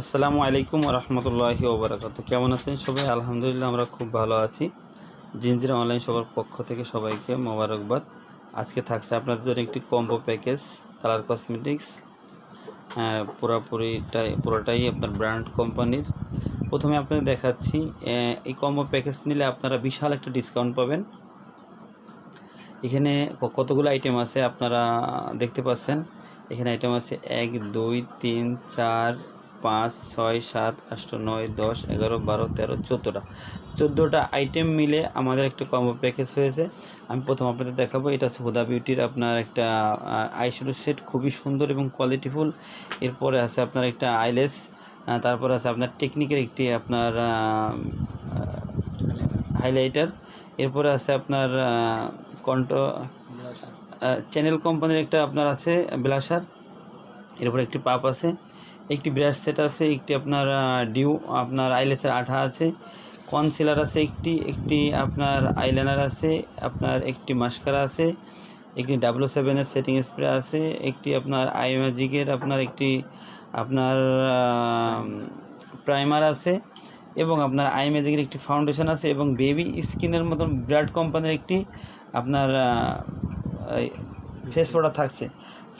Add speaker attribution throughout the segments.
Speaker 1: আসসালামু আলাইকুম রহমতুল্লাহি ওবরাকাত কেমন আছেন সবাই আলহামদুলিল্লাহ আমরা খুব ভালো আছি জিনজিরা অনলাইন সবার পক্ষ থেকে সবাইকে মোবারকবাদ আজকে থাকছে আপনাদের জন্য একটি কম্বো প্যাকেজ কালার কসমেটিক্স হ্যাঁ পুরাপুরিটাই পুরোটাই আপনার ব্র্যান্ড কোম্পানির প্রথমে আপনাকে দেখাচ্ছি এই কম্বো প্যাকেজ নিলে আপনারা বিশাল একটা ডিসকাউন্ট পাবেন এখানে কতগুলো আইটেম আছে আপনারা দেখতে পাচ্ছেন এখানে আইটেম আছে এক দুই তিন চার পাঁচ ছয় সাত আট নয় দশ এগারো বারো তেরো চোদ্দোটা চোদ্দোটা আইটেম মিলে আমাদের একটা কম প্যাকেজ হয়েছে আমি প্রথম আপনাদের দেখাবো এটা হচ্ছে বিউটির আপনার একটা আইশ্যাডো সেট খুবই সুন্দর এবং কোয়ালিটিফুল এরপরে আছে আপনার একটা আইলেস তারপর আছে আপনার টেকনিকের একটি আপনার হাইলাইটার এরপরে আছে আপনার কন্ট চ্যানেল কোম্পানির একটা আপনার আছে ব্লাশার এরপর একটি পাপ আছে একটি ব্রাশ সেট আছে একটি আপনার ডিউ আপনার আইলেসের আঠা আছে কনসিলার আছে একটি একটি আপনার আইলাইনার আছে আপনার একটি মাস্কারা আছে একটি ডাব্লু সেভেনের সেটিং স্প্রে আছে একটি আপনার আই ম্যাজিকের আপনার একটি আপনার প্রাইমার আছে এবং আপনার আই ম্যাজিকের একটি ফাউন্ডেশন আছে এবং বেবি স্কিনের মতন ব্রাড কোম্পানির একটি আপনার ফেস পাউডার থাকছে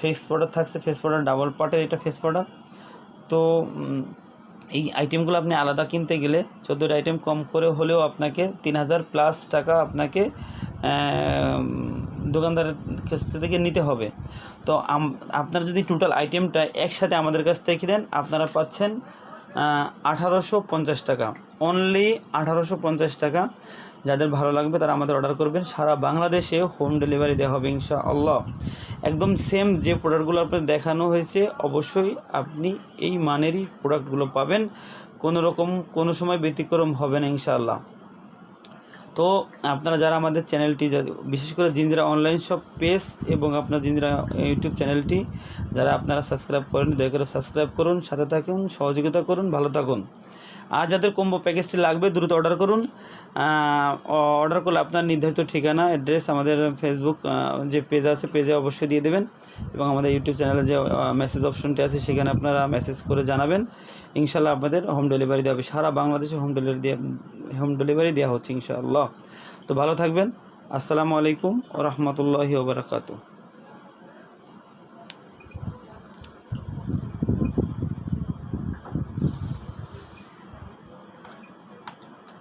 Speaker 1: ফেস পাউডার থাকছে ফেস পাউডার ডাবল পার্টের এটা ফেস পাউডার তো এই আইটেমগুলো আপনি আলাদা কিনতে গেলে চোদ্দোটা আইটেম কম করে হলেও আপনাকে তিন হাজার প্লাস টাকা আপনাকে দোকানদারের কাছ থেকে নিতে হবে তো আপনারা যদি টোটাল আইটেমটা একসাথে আমাদের কাছ থেকে দেন আপনারা পাচ্ছেন আঠারোশো পঞ্চাশ টাকা অনলি আঠারোশো পঞ্চাশ টাকা যাদের ভালো লাগবে তারা আমাদের অর্ডার করবেন সারা বাংলাদেশে হোম ডেলিভারি দেওয়া হবে ইনশা আল্লাহ একদম সেম যে প্রোডাক্টগুলো আপনার দেখানো হয়েছে অবশ্যই আপনি এই মানেরই প্রোডাক্টগুলো পাবেন কোনো রকম কোনো সময় ব্যতিক্রম হবে না ইনশাআল্লাহ তো আপনারা যারা আমাদের চ্যানেলটি বিশেষ করে জিঞ্জিরা অনলাইন শপ পেজ এবং আপনার জিঞ্জিরা ইউটিউব চ্যানেলটি যারা আপনারা সাবস্ক্রাইব করেন দয়া করে সাবস্ক্রাইব করুন সাথে থাকুন সহযোগিতা করুন ভালো থাকুন আর যাদের কম্বো প্যাকেজটি লাগবে দ্রুত অর্ডার করুন অর্ডার করলে আপনার নির্ধারিত ঠিকানা অ্যাড্রেস আমাদের ফেসবুক যে পেজ আছে পেজে অবশ্যই দিয়ে দেবেন এবং আমাদের ইউটিউব চ্যানেলে যে মেসেজ অপশনটি আছে সেখানে আপনারা মেসেজ করে জানাবেন ইনশাল্লাহ আপনাদের হোম ডেলিভারি দেওয়া হবে সারা বাংলাদেশে হোম ডেলিভারি দেওয়া হোম ডেলিভারি দেওয়া হচ্ছে ইনশাআল্লাহ তো ভালো থাকবেন আসসালামু আলাইকুম ও রহমতুল্লাহি ওবরাকাতু